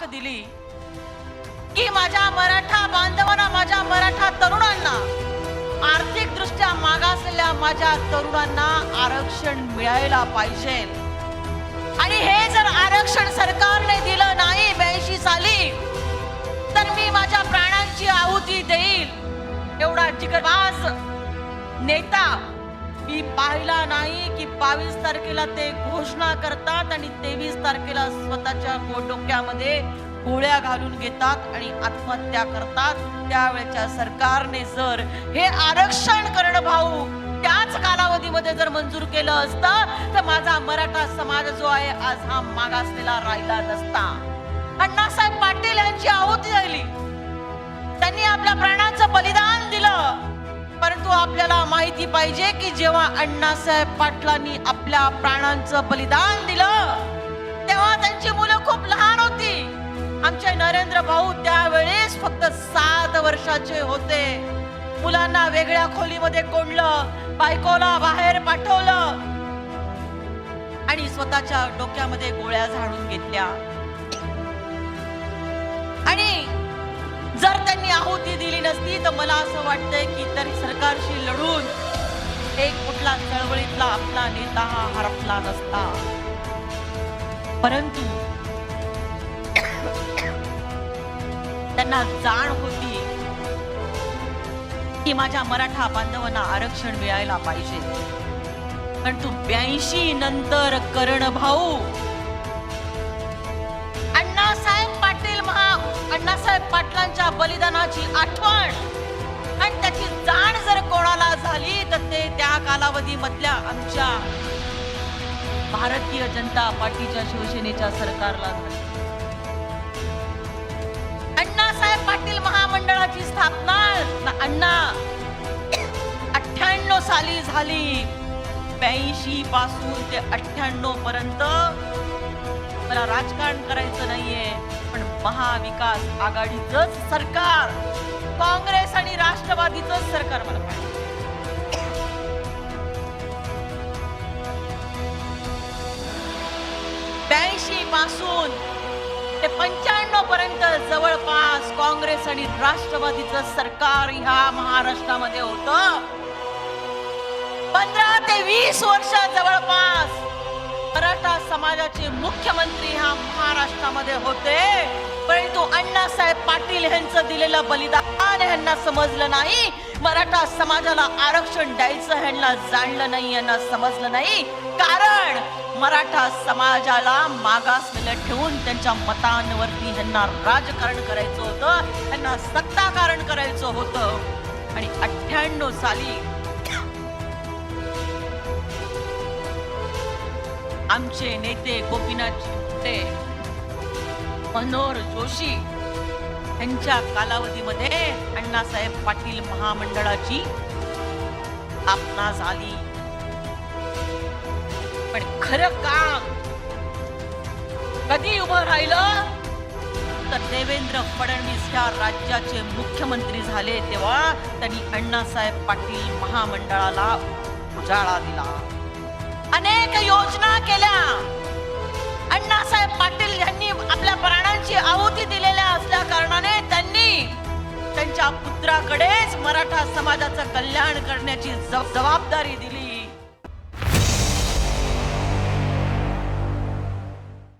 हाक दिली की माझ्या मराठा बांधवांना माझ्या मराठा तरुणांना आर्थिक दृष्ट्या मागासलेल्या माझ्या तरुणांना आरक्षण मिळायला पाहिजे. आणि हे जर आरक्षण सरकारने दिलं नाही ब्याऐंशी साली तर मी माझ्या प्राणांची आहुती देईल. एवढा जिगरबाज नेता मी पाहिला नाही की बावीस तारखेला ते घोषणा करतात आणि तेवीस तारखेला स्वतःच्या डोक्यामध्ये गोळ्या घालून घेतात आणि आत्महत्या करतात. त्यावेळेच्या सरकारने जर हे आरक्षण करणं भाऊ त्याच कालावधीमध्ये जर मंजूर केलं असतं तर माझा मराठा समाज जो आहे आज हा मागासलेला राहिला नसता. अण्णासाहेब पाटील यांची आहुती झाली त्यांनी आपल्या प्राणाचं बलिदान आपल्याला माहिती पाहिजे की जेव्हा अण्णासाहेब पाटलांनी आपल्या प्राणांचं बलिदान दिलं तेव्हा त्यांची मुलं खूप लहान होती. आमचे नरेंद्र भाऊ त्यावेळेस फक्त सात वर्षाचे होते. मुलांना वेगळ्या खोलीमध्ये कोंडलं बायकोला बाहेर पाठवलं आणि स्वतःच्या डोक्यामध्ये गोळ्या झाडून घेतल्या. जर त्यांनी आहुती दिली नसती तर मला असं वाटतंय की तरी सरकारशी लढून एक कुठला चळवळीतला आपला नेता हा हरपला नसता. परंतु त्यांना जाण होती की माझ्या मराठा बांधवांना आरक्षण मिळायला पाहिजे. परंतु ब्याऐंशी नंतर करण भाऊ पाटलांच्या बलिदानाची आठवण. आणि त्याची जाण जर कोणाला झाली तर ते त्या कालावधीमधल्या आमच्या भारतीय जनता पार्टीच्या शिवसेनेच्या सरकारला अण्णासाहेब पाटील महामंडळाची स्थापना अण्णा अठ्ठ्याण्णव साली झाली. ब्याऐंशी पासून ते अठ्ठ्याण्णव पर्यंत. मला राजकारण करायचं नाहीये. पण महाविकास आघाडीच सरकार. काँग्रेस आणि राष्ट्रवादीच सरकार मला पाहिजे. ब्याऐंशी पासून ते पंच्याण्णव पर्यंत जवळपास काँग्रेस आणि राष्ट्रवादीचं सरकार ह्या महाराष्ट्रामध्ये होतं. पंधरा ते वीस वर्ष जवळपास मराठा समाजाचे मुख्यमंत्री ह्या महाराष्ट्रामध्ये होते. परंतु अण्णासाहेब पाटील यांचं दिलेलं बलिदान यांना समजलं नाही. मराठा समाजाला आरक्षण द्यायचं ह्यांना जाणलं नाही यांना समजलं नाही. कारण मराठा समाजाला मागासलेलं ठेवून त्यांच्या मतांवरती ह्यांना राजकारण करायचं होतं. ह्यांना सत्ताकारण करायचं होतं. आणि अठ्ठ्याण्णव साली आमचे नेते गोपीनाथ शिंदे मनोहर जोशी यांच्या कालावधीमध्ये अण्णासाहेब पाटील महामंडळाची स्थापना झाली. पण खरं काम कधी उभं राहिलं? तर देवेंद्र फडणवीस ह्या राज्याचे मुख्यमंत्री झाले तेव्हा त्यांनी अण्णासाहेब पाटील महामंडळाला उजाळा दिला. अनेक योजना केल्या. अण्णासाहेब पाटील यांनी आपल्या प्राणांची आहुती दिलेल्या असल्या कारणाने त्यांनी त्यांच्या पुत्राकडेच मराठा समाजाचं कल्याण करण्याची जबाबदारी दिली.